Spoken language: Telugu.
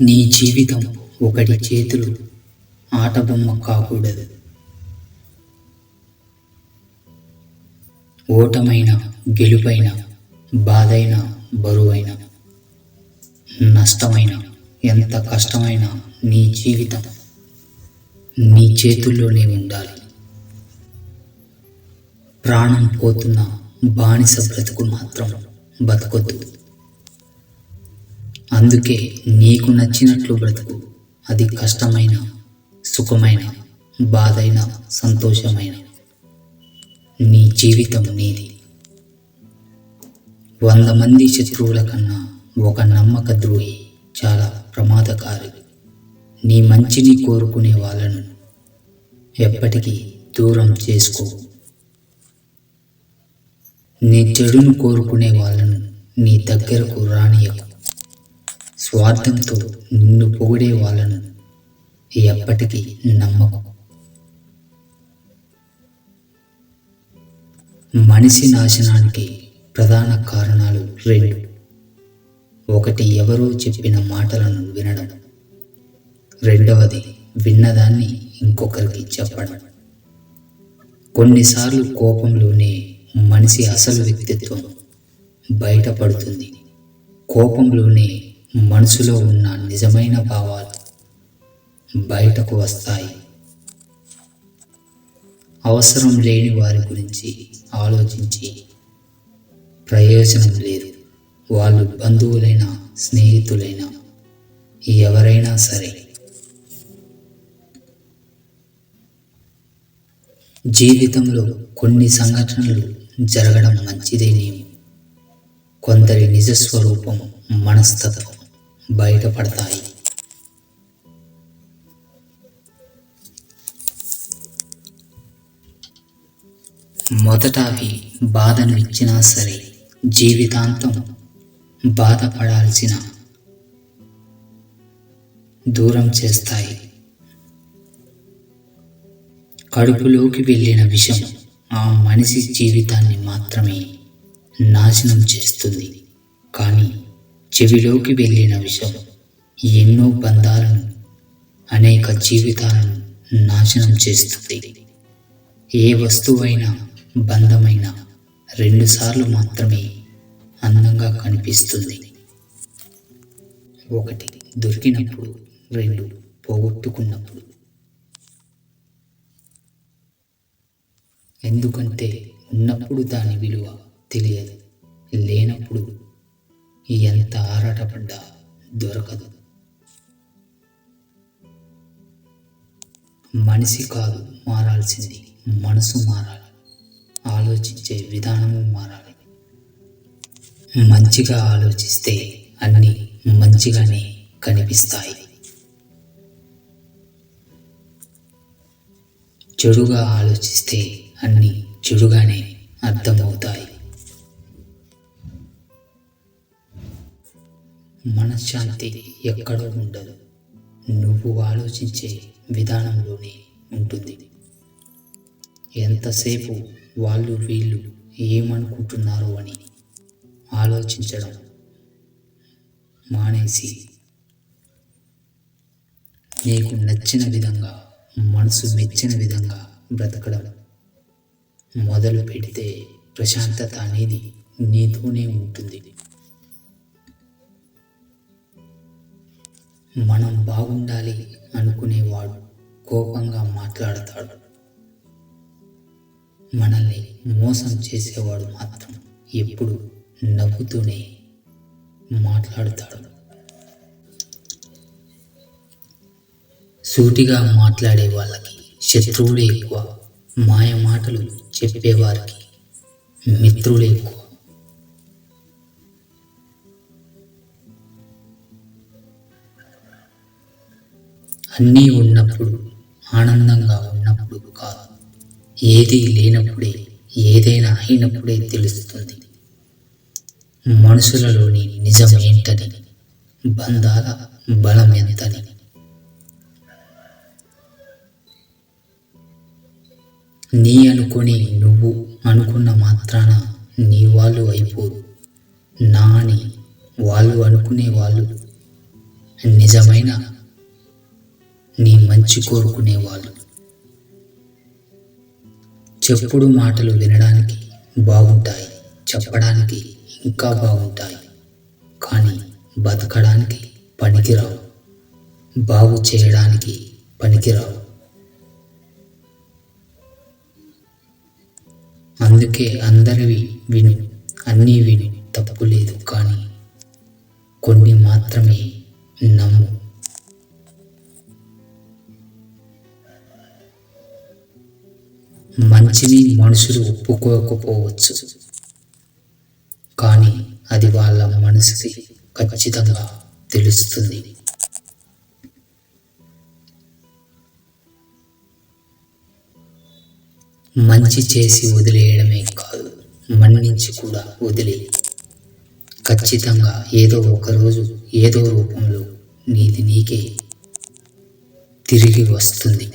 నీ జీవితం ఒకటి చేతులు ఆటబొమ్మ కాకూడదు. ఓటమైన గెలుపైన బాధైన బరువైన నష్టమైన ఎంత కష్టమైన నీ జీవితం నీ చేతుల్లోనే ఉండాలి. ప్రాణం పోతున్న బానిస బ్రతుకు మాత్రం బతకొద్దు. అందుకే నీకు నచ్చినట్లు బ్రతుకు. అది కష్టమైన సుఖమైన బాధైన సంతోషమైన. నీ జీవితం నీది. వంద మంది శత్రువుల కన్నా ఒక నమ్మక ద్రోహి చాలా ప్రమాదకారి. నీ మంచిని కోరుకునే వాళ్ళను ఎప్పటికీ దూరం చేసుకో. నీ చెడును కోరుకునే వాళ్ళను నీ దగ్గరకు రానియకు. స్వార్థంతో నిన్ను పొగిడే వాళ్ళను ఎప్పటికీ నమ్మకు. మనిషి నాశనానికి ప్రధాన కారణాలు రెండు. ఒకటి ఎవరో చెప్పిన మాటలను వినడం. రెండవది విన్నదాన్ని ఇంకొకరికి చెప్పడం. కొన్నిసార్లు కోపంలోనే మనిషి అసలు వ్యక్తిత్వం బయటపడుతుంది. కోపంలోనే మనసులో ఉన్న నిజమైన భావాలు బయటకు వస్తాయి. అవసరం లేని వారి గురించి ఆలోచించి ప్రయోజనం లేదు. వాళ్ళు బంధువులైన స్నేహితులైనా ఎవరైనా సరే. జీవితంలో కొన్ని సంఘటనలు జరగడం మంచిదేనేమో కొందరి నిజస్వరూపం మనస్తత్వం. బయటపడతాయి. మొదట అవి బాధను ఇచ్చినా సరే జీవితాంతం బాధపడాల్సిన దూరం చేస్తాయి. కడుపులోకి వెళ్ళిన విషం ఆ మనిషి జీవితాన్ని మాత్రమే నాశనం చేస్తుంది. కానీ చెవిలోకి వెళ్ళిన విషం ఎన్నో బంధాలను అనేక జీవితాలను నాశనం చేస్తుంది. ఏ వస్తువైనా బంధమైన రెండుసార్లు మాత్రమే అందంగా కనిపిస్తుంది. ఒకటి దొరికినప్పుడు రెండు పోగొట్టుకున్నప్పుడు. ఎందుకంటే ఉన్నప్పుడు దాని విలువ తెలియదు లేనప్పుడు ఎంత ఆరాటపడ్డా దొరకదు. మనిషి కాదు మారాల్సింది మనసు మారాలి. ఆలోచించే విధానము మారాలి. మంచిగా ఆలోచిస్తే అన్నీ మంచిగానే కనిపిస్తాయి. చెడుగా ఆలోచిస్తే అన్నీ చెడుగానే అర్థమవుతాయి. మనశ్శాంతి ఎక్కడో ఉండదు. నువ్వు ఆలోచించే విధానంలోనే ఉంటుంది. ఎంతసేపు వాళ్ళు వీళ్ళు ఏమనుకుంటున్నారో అని ఆలోచించడం మానేసి నీకు నచ్చిన విధంగా మనసు మెచ్చిన విధంగా బ్రతకడం మొదలు పెడితే ప్రశాంతత అనేది నీతోనే ఉంటుంది. మనం బాగుండాలి అనుకునేవాడు కోపంగా మాట్లాడతాడు. మనల్ని మోసం చేసేవాడు మాత్రం ఎప్పుడు నవ్వుతూనే మాట్లాడుతాడు. సూటిగా మాట్లాడే వాళ్ళకి శత్రువులే ఎక్కువ మాయ మాటలు చెప్పేవారికి మిత్రులే ఎక్కువ. అన్నీ ఉన్నప్పుడు ఆనందంగా ఉన్నప్పుడు కాదు. ఏది లేనప్పుడే ఏదైనా అయినప్పుడే తెలుస్తుంది. మనుషులలోని నిజం ఏంటని బంధాల బలం ఎంతని నీ అనుకొని నువ్వు అనుకున్న మాత్రాన నీ వాళ్ళు అయిపోరు. నా అని వాళ్ళు అనుకునే వాళ్ళు నిజమైన మంచి కోరుకునేవాళ్ళు. చెప్పుడు మాటలు వినడానికి బాగుంటాయి చెప్పడానికి ఇంకా బాగుంటాయి. కానీ బతకడానికి పనికిరావు. బాగు చేయడానికి పనికిరావు. అందుకే అందరివి విను అన్నీ విను తప్పు లేదు కానీ కొన్ని మాత్రమే నమ్ము. మంచిని మనుషులు ఒప్పుకోకపోవచ్చు. కానీ అది వాళ్ళ మనసుకి ఖచ్చితంగా తెలుస్తుంది. మంచి చేసి వదిలేయడమే కాదు మన్నించి కూడా వదిలే. ఖచ్చితంగా ఏదో ఒకరోజు ఏదో రూపంలో నీది నీకే తిరిగి వస్తుంది.